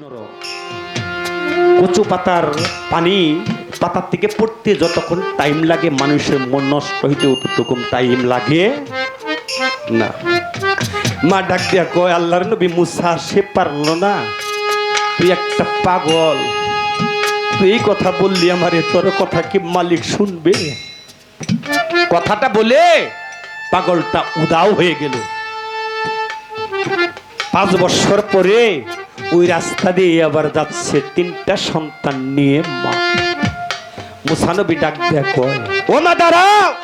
নরম কচু পাতার পানি পাতার থেকে পড়তে যতক্ষণ টাইম লাগে, মানুষের মন নষ্ট হইতে অতটুকুন টাইম লাগে না। মা ডাক দিয়া কয়, আল্লাহর নবী মুসা, সে পারল না। তুই একটা পাগল। তুই এই কথা বললি আমার, তোর কথা কি মালিক শুনবে? কথাটা বলে পাগলটা উদাও হয়ে গেল। পাঁচ বছর পরে ওই রাস্তা দিয়ে আবার যাচ্ছে তিনটা সন্তান নিয়ে মা। মুসানবী ডাক কয়, ও মা, দাঁড়াও!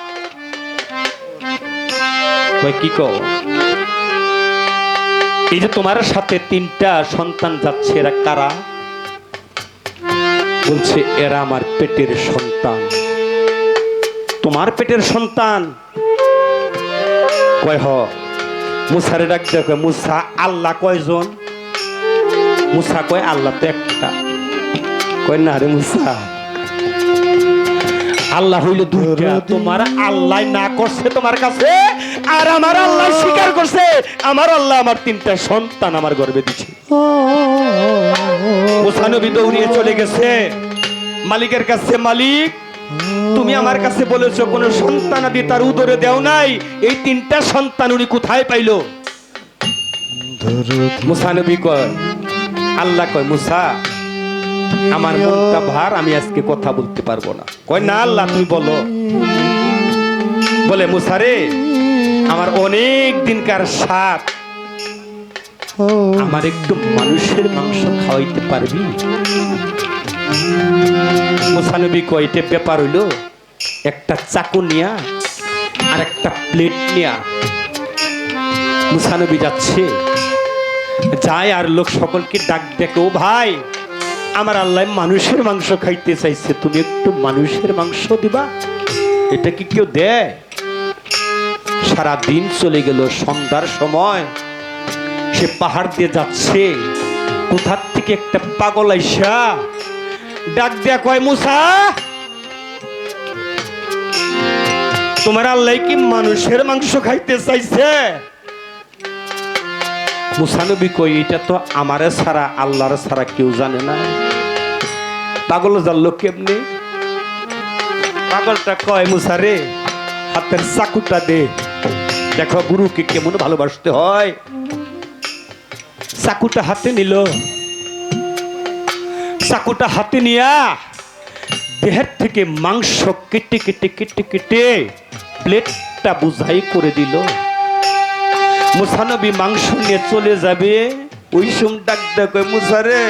কি কও? এই যে তোমার সাথে তিনটা সন্তান যাচ্ছে, এরা কারা? বলছে, এরা আমার পেটের সন্তান। তোমার পেটের সন্তান? কয়, হ। মুসারে ডাক কয়, মুসা, আল্লাহ কয়জন? মুসা কয় আল্লাহ তো একটা। কয় না রে মুসা আল্লাহ হইল দুইটা। তোমার আল্লাহ না করছে তোমার কাছে আর আমার আল্লাহ স্বীকার করছে। আমার আল্লাহ আমার তিনটা সন্তান আমার গর্বে দিচ্ছে মুসা নবী দৌড়িয়ে চলে গেছে। মালিকের কাছে মালিক তুমি আমার কাছে বলেছ কোন সন্তান আদি তার উদরে দেও নাই। এই তিনটা সন্তান উনি কোথায় পাইলো? মুসা নবী কয় আল্লাহ কয়, মুসা, আমার মনটা ভার, আমি আজকে কথা বলতে পারব না। কয়, না আল্লাহ, তুমি বলো। বলে মুসারে আমার অনেক দিনকার সাপ আমার একটু মানুষের মাংস খাওয়াইতে পারবি? মুসানবী কয়টে ব্যাপার হইল, একটা চাকু নিয়া আর একটা প্লেট নিয়া। মুসানবী যাচ্ছে। যায় আর লোক সকলকে ডাক দেখে, ও ভাই, আমার আল্লাহ মানুষের মাংস খাইতে চাইছে, তুমি একটু মানুষের মাংস দিবা? এটা কি কেউ দেয়? সারা দিন চলে গেল সন্ধ্যার সময়। সে পাহাড় দিয়ে যাচ্ছে, কোথার থেকে একটা পাগল আইসা ডাক দেয়া কয়, মুসা, তোমার আল্লাহ কি মানুষের মাংস খাইতে চাইছে? মুসানবী কই, এটা তো আমারে ছাড়া, আল্লাহর ছাড়া কেউ জানে না। পাগল জানলো কেমনে? পাগলটা কয় মুসারে হাতের চাকুটা দে। দেখো গুরুকে কেমন ভালোবাসতে হয়। চাকুটা হাতে নিল। চাকুটা হাতে নিয়া দেহের থেকে মাংস কেটে কেটে কেটে কেটে প্লেটটা বুঝাই করে দিল। মুসানবী মাংস নিয়ে চলে যাবে। ওই সুম ডাক দেখো মুসারে।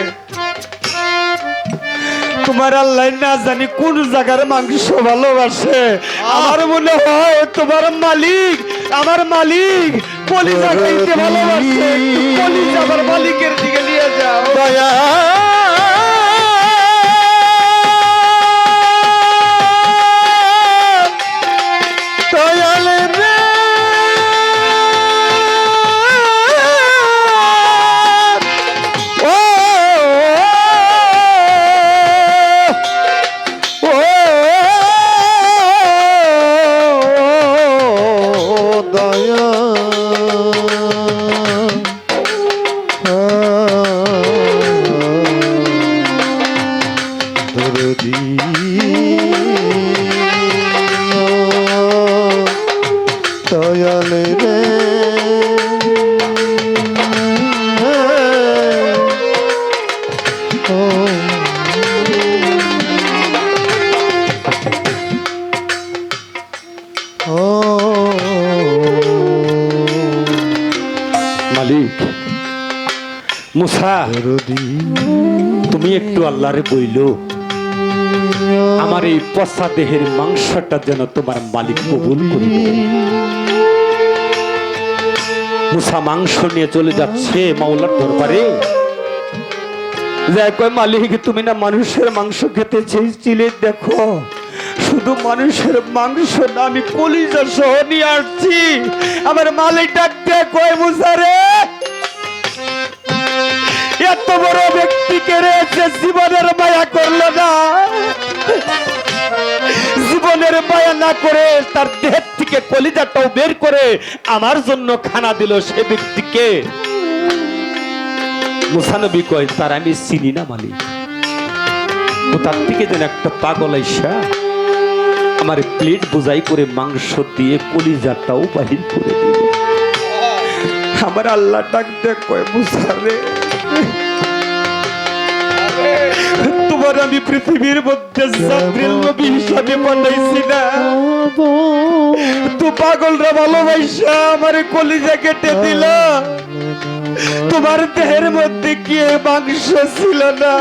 তোমার আল্লাহ না জানি কোন জায়গার মাংস ভালোবাসে। আমার মনে হয় তোমার মালিক আমার মালিক কলিজা খাইতে ভালোবাসে। কলিজা আমার মালিকের দিকে নিয়ে যাও। দয়া মুসা, তুমি একটু আল্লাহরে বইলো, আমার এই পচা দেহের মাংসটা যেন তোমার মালিক কবুল করিবে মুসা মাংস নিয়ে চলে যাচ্ছে মাওলার দরবারে। মালিক, তুমি না মানুষের মাংস খেতে চেয়েছিলে? দেখো, শুধু মানুষের মাংস না, আমি কলিজা সহ নিয়ে আসছি। আমার মালিক ডাকতে কয় মুসারে এত বড় ব্যক্তিকে রয়েছে জীবনের মায়া করল না? জীবনের মায়া না করে তার দেহের থেকে কলিজাটাও বের করে আমার জন্য খানা দিল সে ব্যক্তিকে। মুসানবী কয়, তার আমি চিনি না মালিক। তার থেকে যেন একটা পাগল আইসা আমার প্লেট বোঝাই করে মাংস দিয়ে কলিজাটাও বাহির করে দিল। আমার আল্লাহ ডাক দেখ কয় মুসারে তোমার আমি পৃথিবীর মধ্যে জাবরিল নবী হিসাবে বানাইছি না। তো পাগলরা ভালোবাসা আমার কলিজা কেটে দিল। তোমার দেহের মধ্যে কি মাংস ছিল না?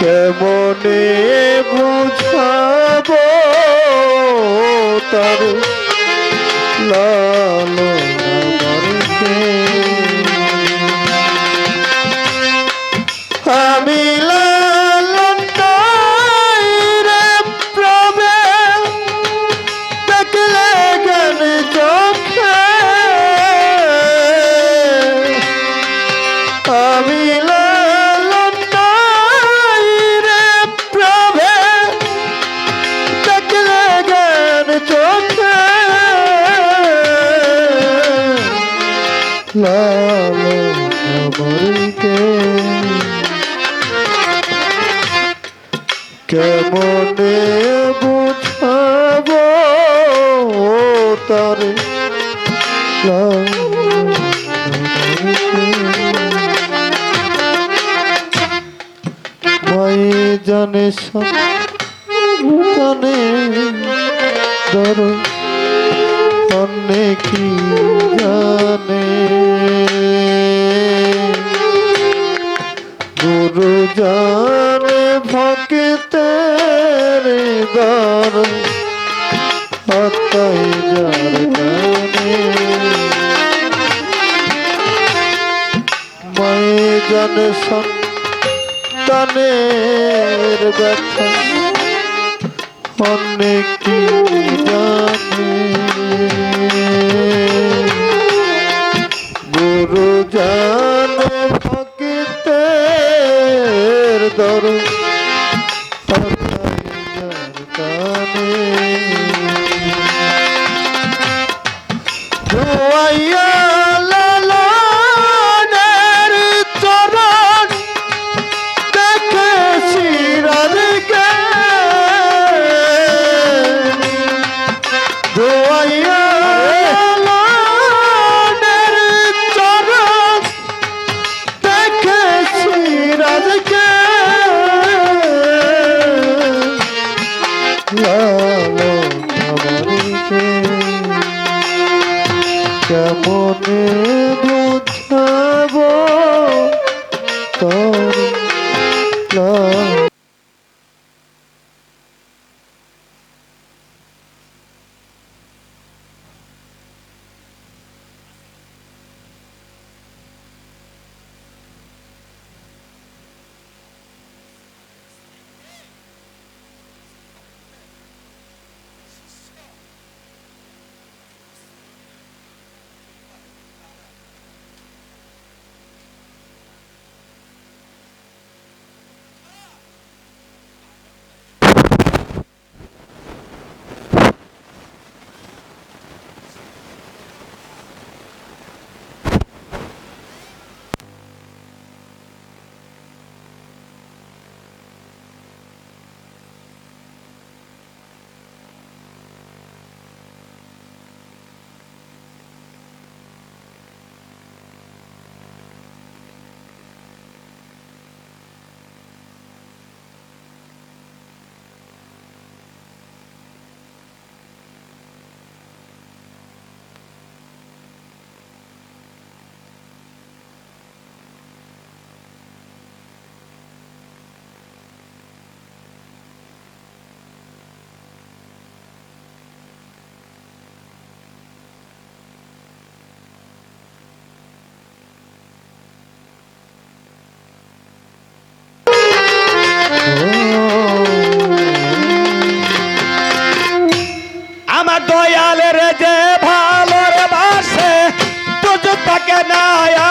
কেমনে বুঝাবো তার? লালন আমি জানে সব জানে ধর সন্তানের ব্যথা। অনেক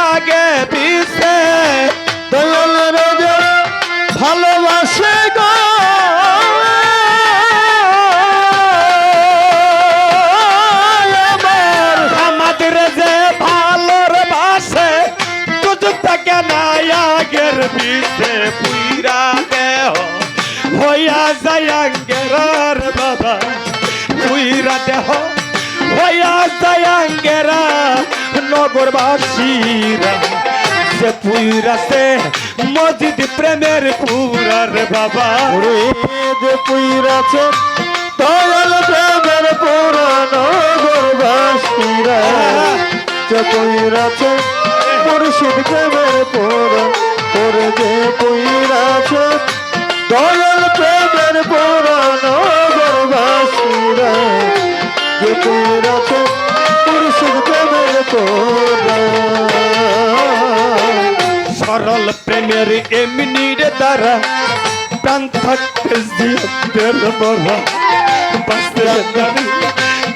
আগে পিছে, দয়াল রোজা ভালোবাসে গো। আমাদের যে ভালোর বাসে কিছু থাকে না আগের পিছে পুইরা দেহ? হইয়া যায় আঙ্গের বাবা, পুইরা দেহ। আঙ্গেরা নগরবাসীরা সে পুইরাছে মসজিদ প্রেমের পুরার বাবা। ওরে যে পুইরাছে দয়াল প্রেমের পুরানো গর্বাসীরা যে পুইরাছে মুর্শিদ প্রেমের পুরাণ ওরে যে পুইরাছে দয়াল প্রেমের পুরানো সরল প্রেমের এমনির দ্বারা প্রাণ থাকতে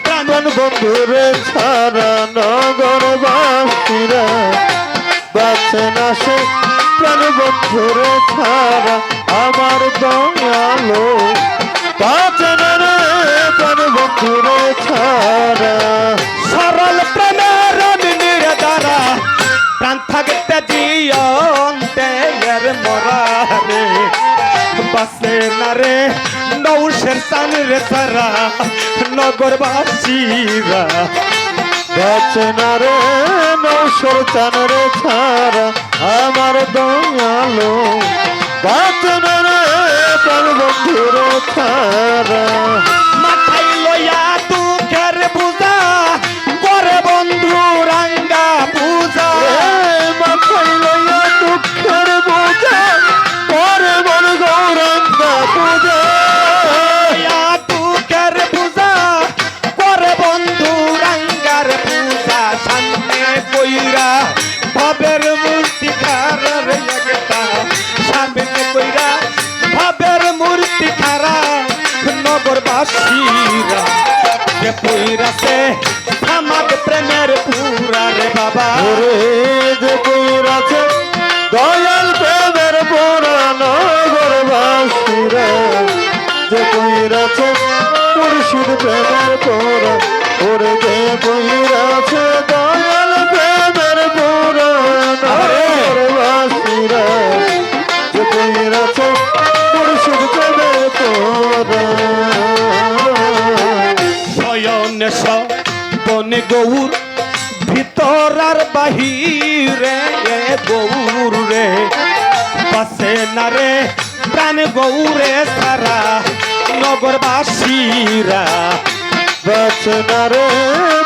প্রাণ বন্ধুরে ছাড়া নগর বাসীরা। বাঁচে না সে প্রাণ ছাড়া আমার দয়ালো। বাঁচে না রে প্রাণ সরল প্রেমের এমনির দ্বারা প্রাণ থাকতে জিয়ন্তে এর মরা রে বাসে না রে নৌশের সান রে সারা নগরবাসীরা। বাঁচে না রে নৌসর চান রে ছাড়া আমার দয়ালো। বাঁচে রে প্রাণ বন্ধুরে ছাড়া প্রেমের পুরাণ ওরে যে কইরাছে দয়াল প্রেমের পুরাণ গর্বাসীরা যে কইরাছে মুর্শিদ প্রেমের শয়নে বনে গৌর ভিতর আর বাহিরে গৌর রে। বাসে না রে প্রাণ গৌরে সারা। নগরবাসীরা বাচনা রে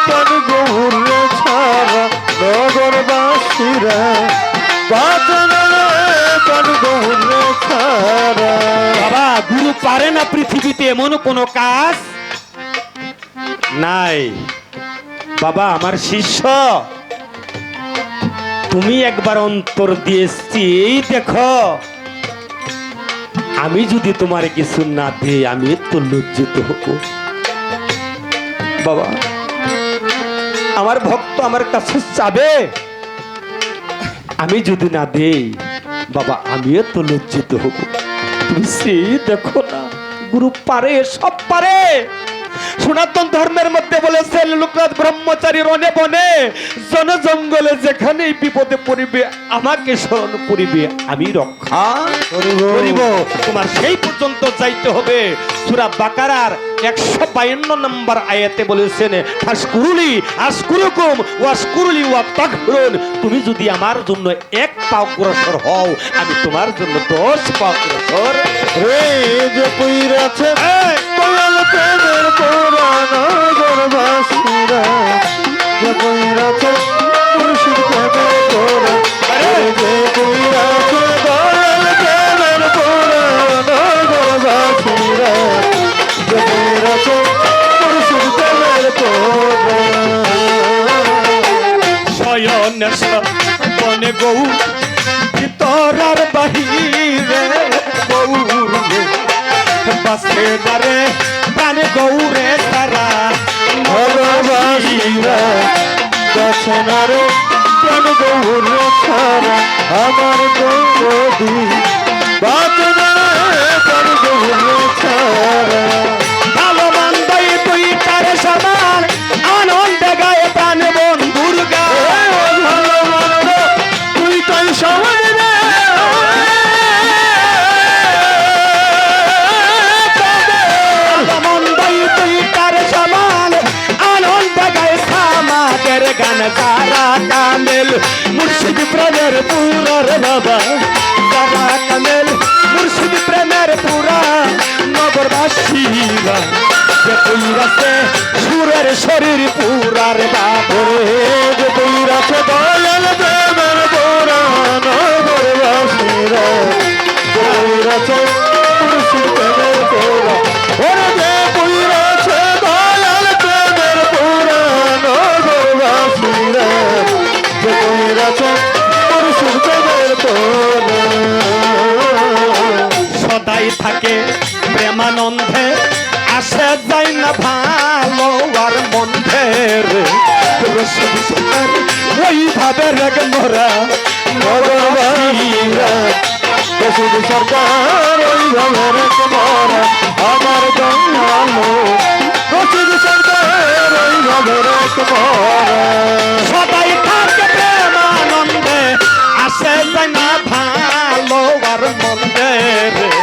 প্রাণ গৌরে ছাড়া নগরবাসীরা। বাচনা রে প্রাণ গৌরে ছাড়া। বাবা গুরু পারে না পৃথিবীতে এমন কোনো কাজ? নাই। বাবা আমার শিষ্য তুমি একবার অন্তর দিয়েছি এই দেখো। আমি যদি তোমার কিছু না দিই, আমি তো লজ্জিত হব। বাবা, আমার ভক্ত আমার কাছে চাবে আমি যদি না দেই, বাবা আমিও তো লজ্জিত হব। তুমি সেই দেখো না, গুরু পারে, সব পারে। সনাতন ধর্মের মধ্যে বলেছেন লোকনাথ ব্রহ্মচারী রনে বনে জন জঙ্গলে যেখানেই বিপদে পড়িবে আমাকে স্মরণ করিবে আমি রক্ষা করিব। তোমার সেই পর্যন্ত যাইতে হবে। সুরা বাকারার একশো বায়ান্ন নম্বর আয়াতে বলেছেন ফাসকুরুলি আসকুরুকুম ওয়াসকুরুলি ওয়া তাকফুরুন। তুমি যদি আমার জন্য এক পাও অগ্রসর হও আমি তোমার জন্য দশ পাও অগ্রসর রে যে পুইরাছে এই, প্রেমের পুরাণ গর্বাসীরা যে পুইরাছে মুর্শিদ প্রেমের পুরাণ রে যে পুইরাছে দয়াল প্রেমের পুরাণ গর্বাসীরা যে পুইরাছে মুর্শিদ প্রেমের পুরাণ শয়ন বনে গৌ ভিতর আর বাহিরে বাসে দারে প্রাণ গৌরে তারা। ভালোবাসিরা দশনারে প্রাণ গৌরে তারা। আমার গৌরী সারা কামেল মুর্শিদ প্রেমের পুরার বাবা। সারা কামেল মুর্শিদ প্রেমের পুরা নগরবাসীরা যে কইরাছে সুরের শরীর পুরার যে প্রেমানন্দে আসে যায় না ভালো আর মন্ধের ওইভাবে রেগ মোরা বসুদ সরকার ওই ভবনের কুমারা আমার দয়ালো বসুদ সরকার ওই ভবনের কুমারা সদাই থাকে প্রেমানন্দে আসে না ভালো আর মন্ধের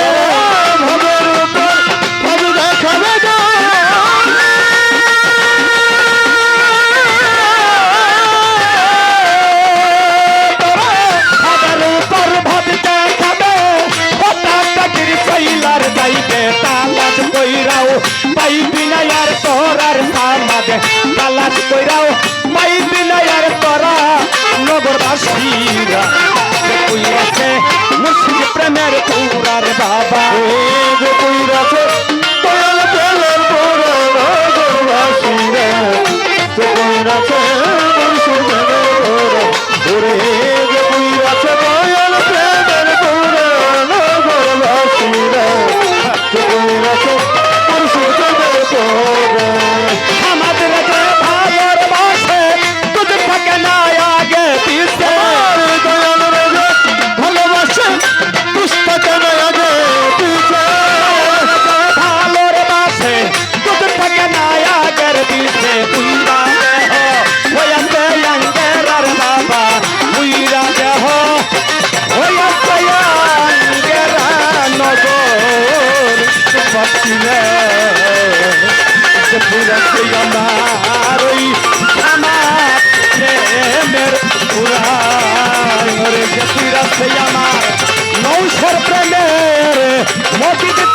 সামাদে তালাশ কইরাও পাইবি না আর তোরা নগরবাসীরা কইরাছে, মুর্শিদ প্রেমের পুরার বাবা। যে কইরাছে, দয়াল প্রেমের পুরাণ গরবাসীরা যে কইরাছে, মুর্শিদ প্রেমের পুরাণ ওরে রে যে